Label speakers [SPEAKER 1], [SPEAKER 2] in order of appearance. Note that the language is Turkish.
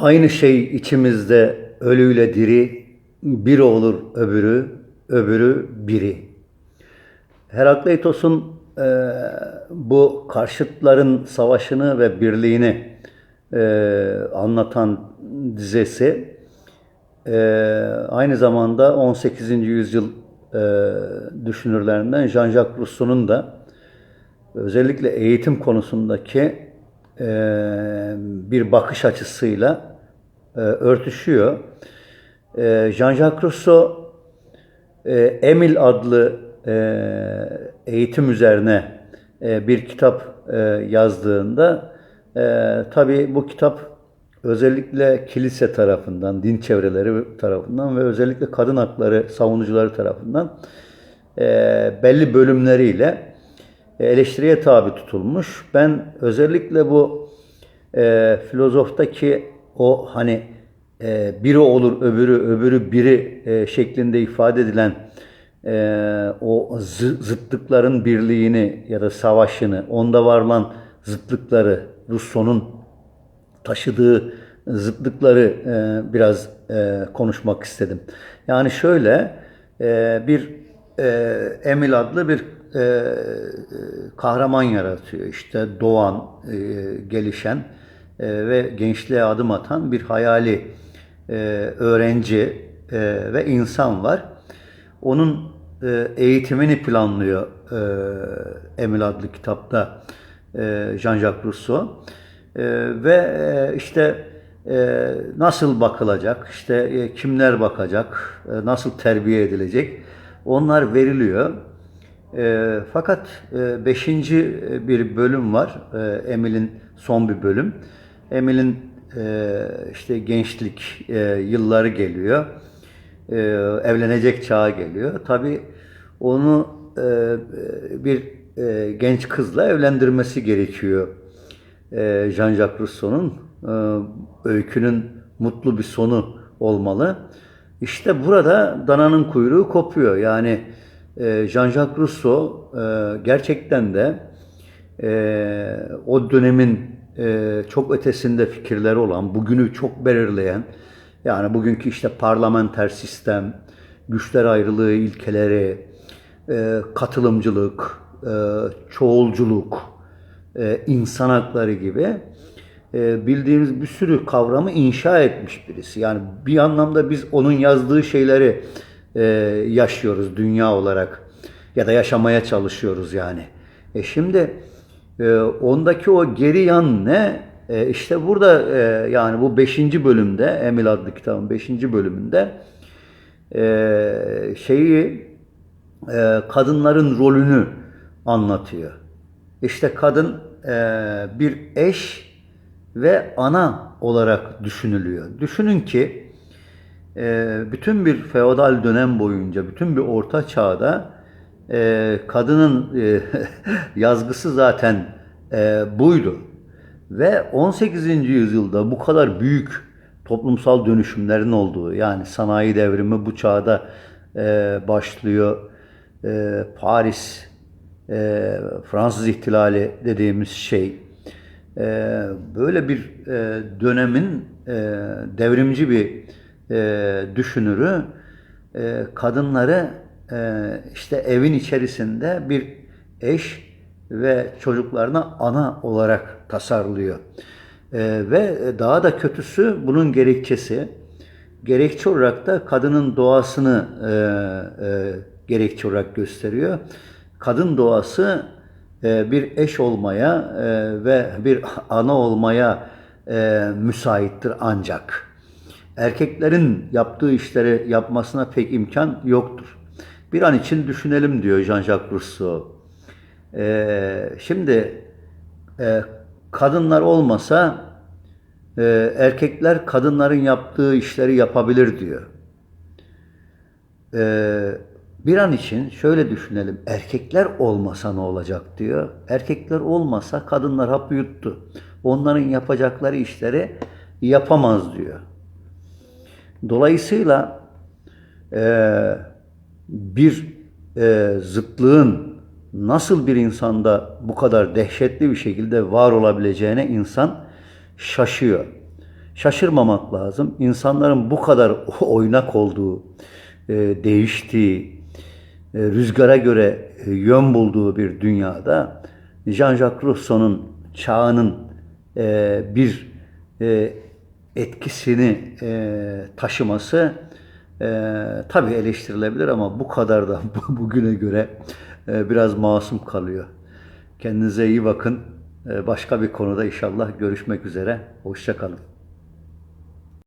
[SPEAKER 1] Aynı şey içimizde ölüyle diri, biri olur öbürü, öbürü biri. Herakleitos'un e, bu karşıtların savaşını ve birliğini e, anlatan dizesi e, aynı zamanda 18. yüzyıl e, düşünürlerinden Jean-Jacques Rousseau'nun da özellikle eğitim konusundaki e, bir bakış açısıyla e, örtüşüyor. E, Jean-Jacques Rousseau e, Emil adlı e, eğitim üzerine bir kitap yazdığında e, tabii bu kitap özellikle kilise tarafından, din çevreleri tarafından ve özellikle kadın hakları savunucuları tarafından belli bölümleriyle eleştiriye tabi tutulmuş. Ben özellikle bu e, filozoftaki o hani e, biri olur öbürü öbürü biri e, şeklinde ifade edilen e, o zı- zıtlıkların birliğini ya da savaşını, onda varılan zıtlıkları, Rousseau'nun taşıdığı zıtlıkları e, biraz e, konuşmak istedim. Yani şöyle e, bir e, Emil adlı bir e, kahraman yaratıyor. İşte doğan, e, gelişen e, ve gençliğe adım atan bir hayali e, öğrenci e, ve insan var. Onun e, eğitimini planlıyor e, Emil adlı kitapta e, Jean-Jacques Rousseau. E, ve e, işte e, nasıl bakılacak, işte e, kimler bakacak, e, nasıl terbiye edilecek onlar veriliyor. E, fakat e, beşinci bir bölüm var, e, Emil'in son bir bölüm. Emil'in e, işte gençlik e, yılları geliyor, e, evlenecek çağa geliyor. Tabii onu e, bir e, genç kızla evlendirmesi gerekiyor. E, Jean-Jacques Rousseau'nun e, öykünün mutlu bir sonu olmalı. İşte burada dananın kuyruğu kopuyor. Yani e, Jean-Jacques Rousseau e, gerçekten de e, o dönemin e, çok ötesinde fikirleri olan, bugünü çok belirleyen, yani bugünkü işte parlamenter sistem, güçler ayrılığı ilkeleri, katılımcılık, çoğulculuk, insan hakları gibi bildiğimiz bir sürü kavramı inşa etmiş birisi. Yani bir anlamda biz onun yazdığı şeyleri e, yaşıyoruz dünya olarak ya da yaşamaya çalışıyoruz yani. E şimdi e, ondaki o geri yan ne? E, işte burada e, yani bu 5. bölümde Emil adlı kitabın 5. bölümünde e, şeyi e, kadınların rolünü anlatıyor. İşte kadın e, bir eş ve ana olarak düşünülüyor. Düşünün ki bütün bir feodal dönem boyunca, bütün bir orta çağda e, kadının e, yazgısı zaten e, buydu. Ve 18. yüzyılda bu kadar büyük toplumsal dönüşümlerin olduğu, yani sanayi devrimi bu çağda başlıyor. Paris, Fransız ihtilali dediğimiz şey, böyle bir dönemin devrimci bir e, düşünürü e, kadınları e, işte evin içerisinde bir eş ve çocuklarına ana olarak tasarlıyor. E, ve daha da kötüsü bunun gerekçesi, gerekçe olarak da kadının doğasını e, e, gerekçe olarak gösteriyor. Kadın doğası e, bir eş olmaya e, ve bir ana olmaya e, müsaittir ancak. Erkeklerin yaptığı işleri yapmasına pek imkan yoktur. Bir an için düşünelim diyor Jean-Jacques Rousseau. E, şimdi e, kadınlar olmasa e, erkekler kadınların yaptığı işleri yapabilir diyor. E, bir an için şöyle düşünelim. Erkekler olmasa ne olacak diyor. Erkekler olmasa kadınlar hap yuttu. Onların yapacakları işleri yapamaz diyor. Dolayısıyla e, bir e, zıtlığın nasıl bir insanda bu kadar dehşetli bir şekilde var olabileceğine insan şaşıyor. şaşırmamak lazım. İnsanların bu kadar oynak olduğu, e, değiştiği, e, rüzgara göre e, yön bulduğu bir dünyada Jean-Jacques Rousseau'nun çağının e, bir e, etkisini e, taşıması e, tabii eleştirilebilir ama bu kadar da bu- bugüne göre e, biraz masum kalıyor. Kendinize iyi bakın. E, başka bir konuda inşallah görüşmek üzere. Hoşça kalın.